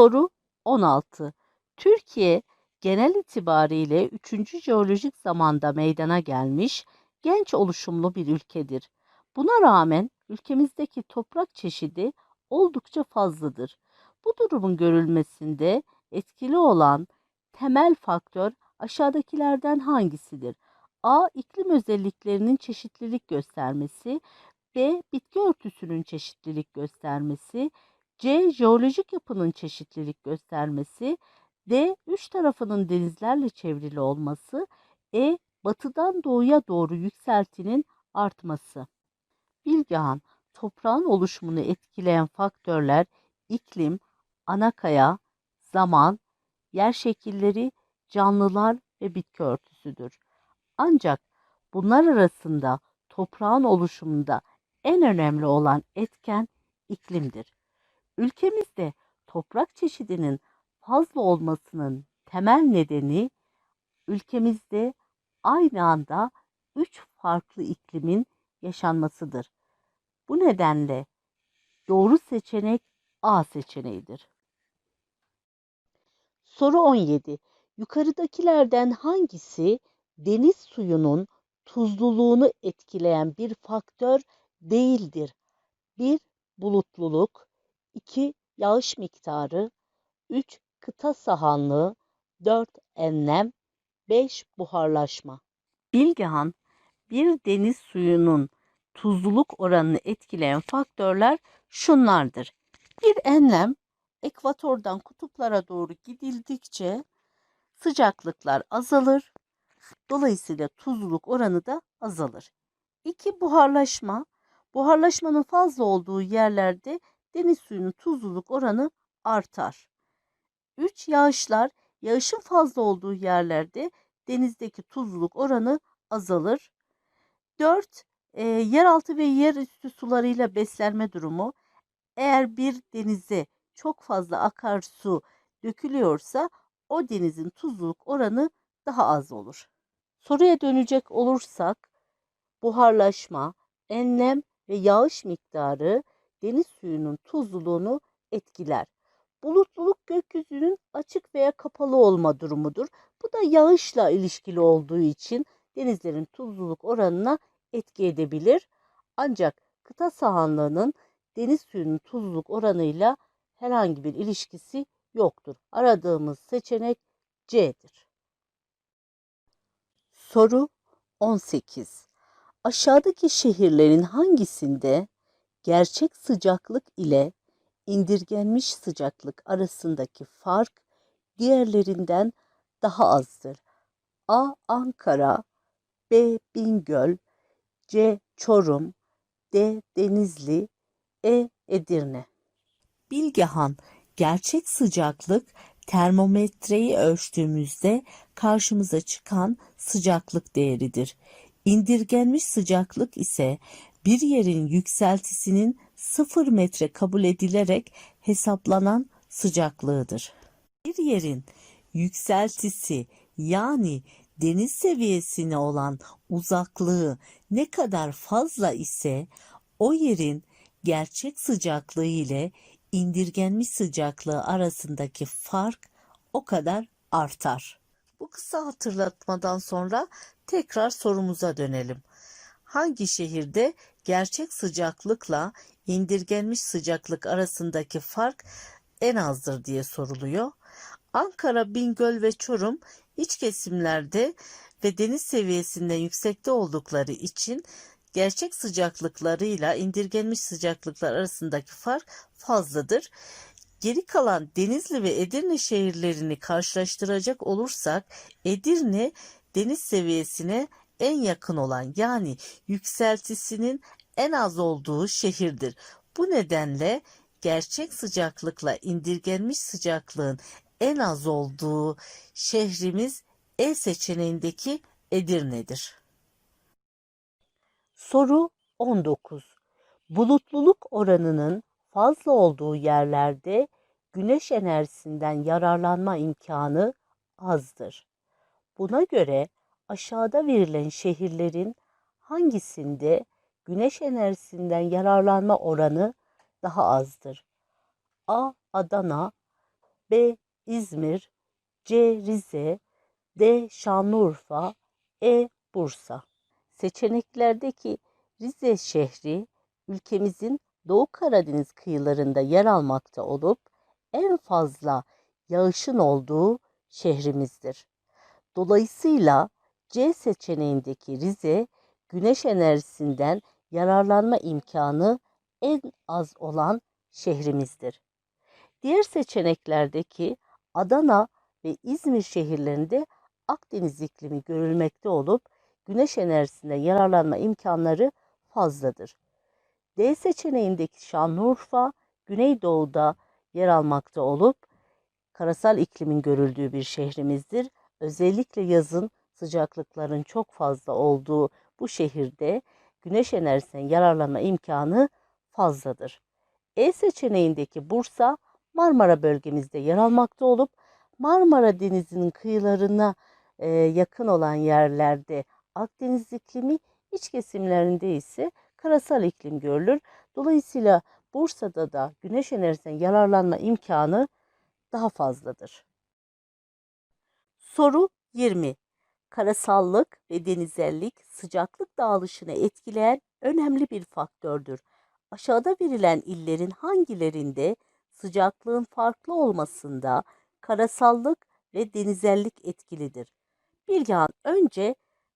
Soru 16. Türkiye genel itibariyle 3. jeolojik zamanda meydana gelmiş genç oluşumlu bir ülkedir. Buna rağmen ülkemizdeki toprak çeşidi oldukça fazladır. Bu durumun görülmesinde etkili olan temel faktör aşağıdakilerden hangisidir? A. İklim özelliklerinin çeşitlilik göstermesi. B. Bitki örtüsünün çeşitlilik göstermesi. C. Jeolojik yapının çeşitlilik göstermesi. D. Üç tarafının denizlerle çevrili olması. E. Batıdan doğuya doğru yükseltinin artması. Bilgehan, toprağın oluşumunu etkileyen faktörler iklim, anakaya, zaman, yer şekilleri, canlılar ve bitki örtüsüdür. Ancak bunlar arasında toprağın oluşumunda en önemli olan etken iklimdir. Ülkemizde toprak çeşidinin fazla olmasının temel nedeni ülkemizde aynı anda üç farklı iklimin yaşanmasıdır. Bu nedenle doğru seçenek A seçeneğidir. Soru 17. Yukarıdakilerden hangisi deniz suyunun tuzluluğunu etkileyen bir faktör değildir? 1. Bulutluluk 2. Yağış miktarı 3. Kıta sahanlığı 4. Enlem 5. Buharlaşma Bilgehan, bir deniz suyunun tuzluluk oranını etkileyen faktörler şunlardır. Bir enlem, ekvatordan kutuplara doğru gidildikçe sıcaklıklar azalır. Dolayısıyla tuzluluk oranı da azalır. İki buharlaşma. Buharlaşmanın fazla olduğu yerlerde deniz suyunun tuzluluk oranı artar. 3. Yağışlar. Yağışın fazla olduğu yerlerde denizdeki tuzluluk oranı azalır. 4. E, yeraltı ve yerüstü sularıyla beslenme durumu. Eğer bir denize çok fazla akarsu dökülüyorsa o denizin tuzluluk oranı daha az olur. Soruya dönecek olursak buharlaşma, enlem ve yağış miktarı deniz suyunun tuzluluğunu etkiler. Bulutluluk gökyüzünün açık veya kapalı olma durumudur. Bu da yağışla ilişkili olduğu için denizlerin tuzluluk oranına etki edebilir. Ancak kıta sahanlığının deniz suyunun tuzluluk oranıyla herhangi bir ilişkisi yoktur. Aradığımız seçenek C'dir. Soru 18. Aşağıdaki şehirlerin hangisinde gerçek sıcaklık ile indirgenmiş sıcaklık arasındaki fark diğerlerinden daha azdır? A. Ankara B. Bingöl C. Çorum D. Denizli E. Edirne Bilgehan gerçek sıcaklık termometreyi ölçtüğümüzde karşımıza çıkan sıcaklık değeridir. İndirgenmiş sıcaklık ise bir yerin yükseltisinin 0 metre kabul edilerek hesaplanan sıcaklığıdır. Bir yerin yükseltisi yani deniz seviyesine olan uzaklığı ne kadar fazla ise o yerin gerçek sıcaklığı ile indirgenmiş sıcaklığı arasındaki fark o kadar artar. Bu kısa hatırlatmadan sonra tekrar sorumuza dönelim. Hangi şehirde gerçek sıcaklıkla indirgenmiş sıcaklık arasındaki fark en azdır diye soruluyor. Ankara, Bingöl ve Çorum iç kesimlerde ve deniz seviyesinden yüksekte oldukları için gerçek sıcaklıklarıyla indirgenmiş sıcaklıklar arasındaki fark fazladır. Geri kalan Denizli ve Edirne şehirlerini karşılaştıracak olursak Edirne deniz seviyesine en yakın olan yani yükseltisinin en az olduğu şehirdir. Bu nedenle gerçek sıcaklıkla indirgenmiş sıcaklığın en az olduğu şehrimiz E seçeneğindeki Edirne'dir. Soru 19. Bulutluluk oranının fazla olduğu yerlerde güneş enerjisinden yararlanma imkanı azdır. Buna göre aşağıda verilen şehirlerin hangisinde güneş enerjisinden yararlanma oranı daha azdır? A. Adana B. İzmir C. Rize D. Şanlıurfa E. Bursa Seçeneklerdeki Rize şehri ülkemizin Doğu Karadeniz kıyılarında yer almakta olup en fazla yağışın olduğu şehrimizdir. Dolayısıyla C seçeneğindeki Rize güneş enerjisinden yararlanma imkanı en az olan şehrimizdir. Diğer seçeneklerdeki Adana ve İzmir şehirlerinde Akdeniz iklimi görülmekte olup güneş enerjisinden yararlanma imkanları fazladır. D seçeneğindeki Şanlıurfa, Güneydoğu'da yer almakta olup karasal iklimin görüldüğü bir şehrimizdir. Özellikle yazın sıcaklıkların çok fazla olduğu bu şehirde güneş enerjisinden yararlanma imkanı fazladır. E seçeneğindeki Bursa Marmara bölgemizde yer almakta olup Marmara Denizi'nin kıyılarına e, yakın olan yerlerde Akdeniz iklimi, iç kesimlerinde ise karasal iklim görülür. Dolayısıyla Bursa'da da güneş enerjisinden yararlanma imkanı daha fazladır. Soru 20. Karasallık ve denizellik sıcaklık dağılışını etkileyen önemli bir faktördür. Aşağıda verilen illerin hangilerinde sıcaklığın farklı olmasında karasallık ve denizellik etkilidir? Bilgehan önce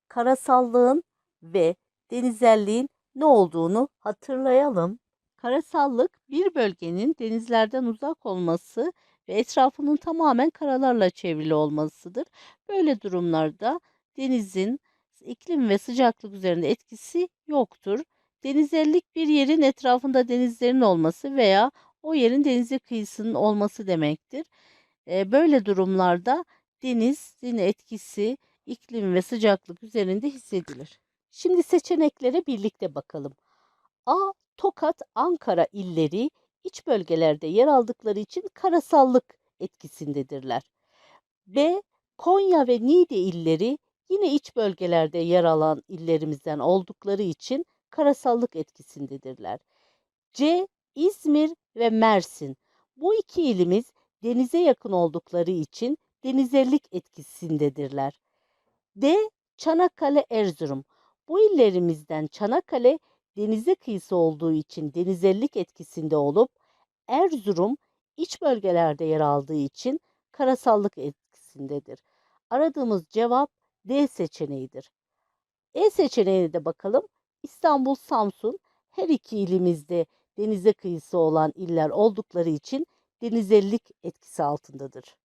karasallığın ve denizelliğin ne olduğunu hatırlayalım. Karasallık bir bölgenin denizlerden uzak olması ve etrafının tamamen karalarla çevrili olmasıdır. Böyle durumlarda denizin iklim ve sıcaklık üzerinde etkisi yoktur. Denizellik bir yerin etrafında denizlerin olması veya o yerin denize kıyısının olması demektir. Böyle durumlarda denizin etkisi iklim ve sıcaklık üzerinde hissedilir. Şimdi seçeneklere birlikte bakalım. A. Tokat, Ankara illeri iç bölgelerde yer aldıkları için karasallık etkisindedirler. B. Konya ve Niğde illeri yine iç bölgelerde yer alan illerimizden oldukları için karasallık etkisindedirler. C. İzmir ve Mersin. Bu iki ilimiz denize yakın oldukları için denizellik etkisindedirler. D. Çanakkale, Erzurum. Bu illerimizden Çanakkale denize kıyısı olduğu için denizellik etkisinde olup Erzurum iç bölgelerde yer aldığı için karasallık etkisindedir. Aradığımız cevap D seçeneğidir. E seçeneğine de bakalım. İstanbul, Samsun her iki ilimizde denize kıyısı olan iller oldukları için denizellik etkisi altındadır.